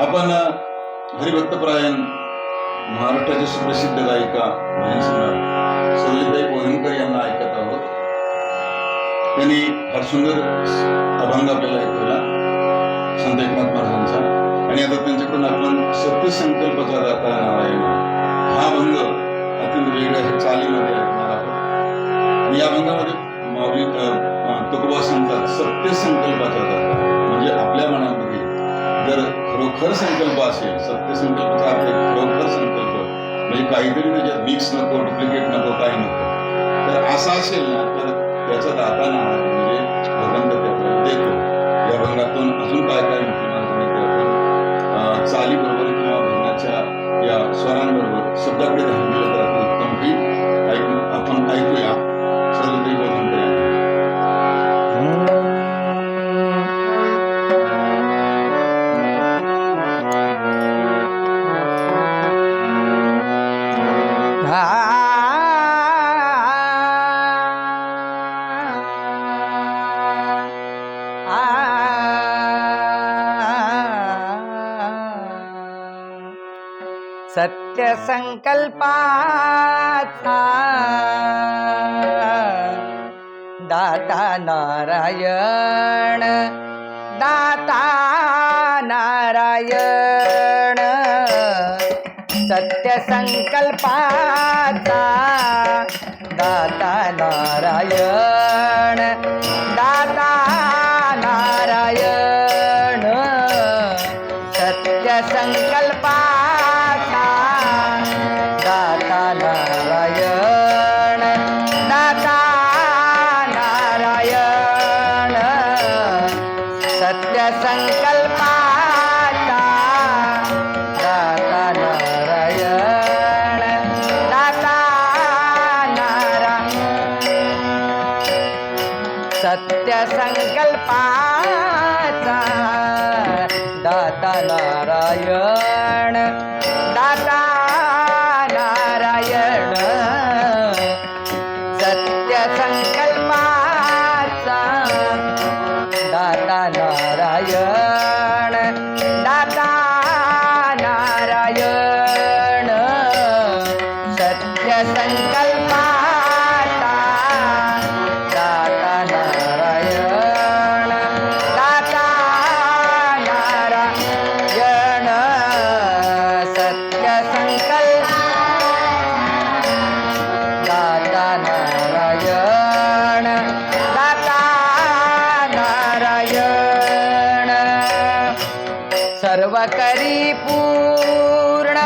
आपण हरिभक्तपरायण महाराष्ट्राचे सुप्रसिद्ध गायिका भजन सम्राट यांना ऐकत आहोत. त्यांनी फार सुंदर अभंग आपल्याला ऐकवला संत एकनाथ महाराजांचा. आणि आता त्यांच्याकडून आपण सत्यसंकल्पाचा दाता नारायण हा अभंग अत्यंत वेगळ्या चालीमध्ये ऐकणार आहोत. आणि या अभंगामध्ये माऊली तुकवासांचा अ, तुकोबा खरोखर संकल्प असेल सत्य संकल्पचा अर्थ खरोखर संकल्प. म्हणजे काहीतरी त्याच्यात मिक्स नको डुप्लिकेट नको काही नको. तर असा असेल ना तर त्याचा दाताना म्हणजे भगवंत ते देतो. या भंगातून अजून काय काय म्हटलं चालीबरोबर किंवा भंगाच्या या स्वरांबरोबर शब्दाकडे सत्य संकल्पाचा दाता नारायण दाता नारायण. सत्य संकल्पाचा दाता नारायण दाता नारायण सर्व करी पूर्ण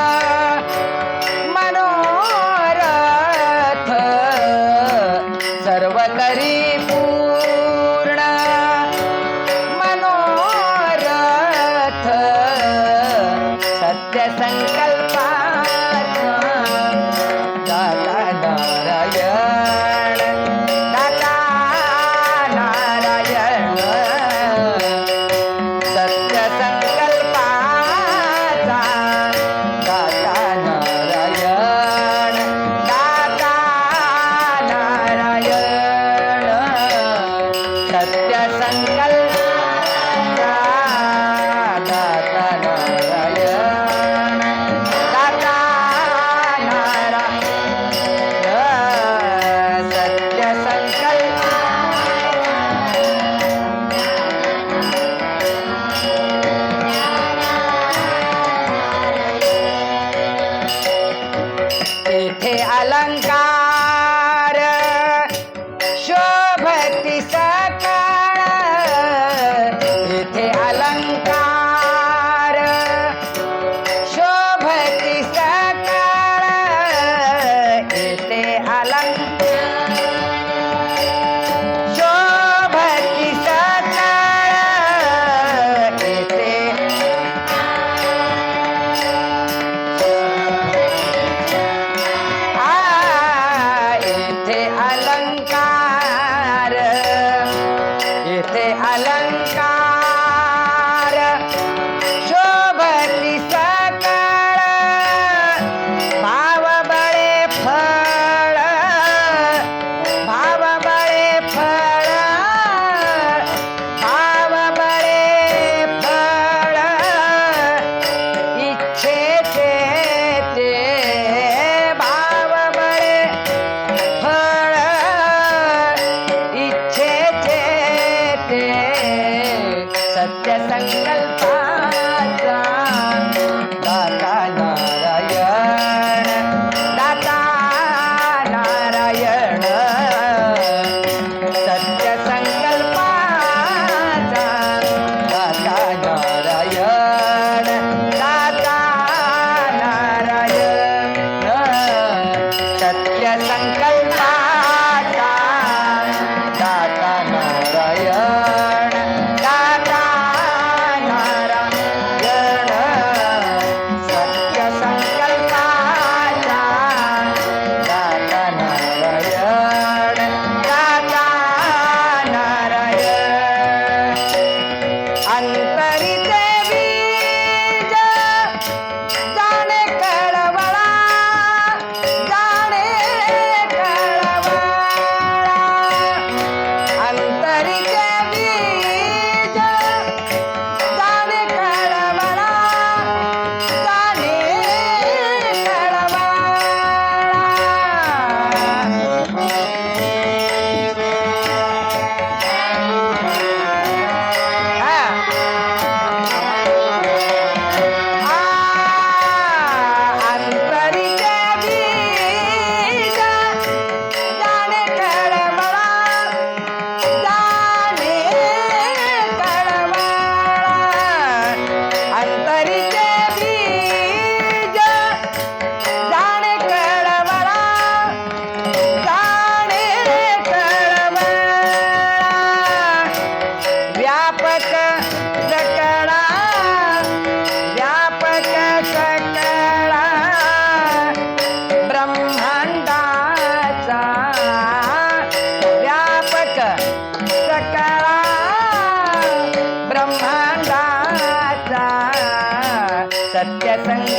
सत्य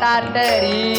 তাড়াতাড়ি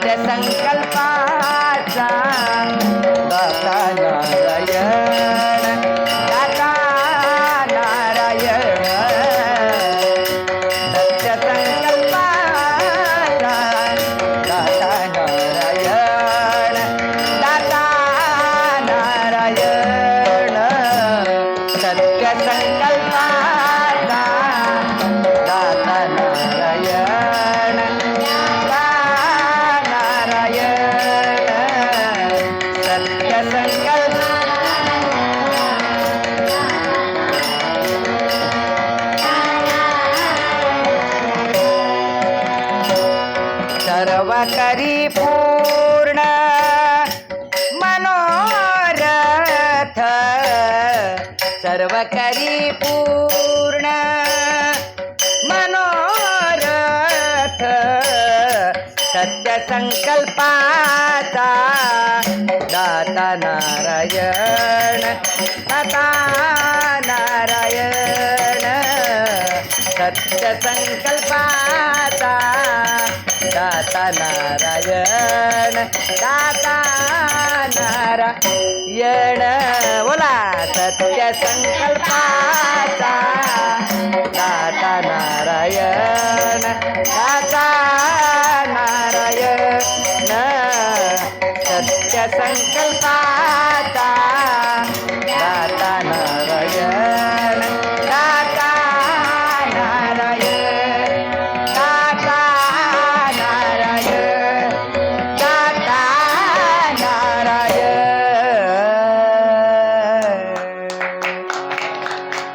सत्य संकल्पाचा दाता नारायण दाता नारायण. सत्य संकल्पाचा दाता नारायण दाता नारायण. सत्य संकल्पा सर्व करी पूर्ण मनोरथ सर्व करी पूर्ण मनोरथ सत्य संकल्पाचा दाता नारायण दाता नारायण सत्य संकल्पाचा दाता नारायण दाता नारायण. बोला सत्य संकल्पाचा. दाता नारायण दाता नारायण. सत्य संकल्पाचा.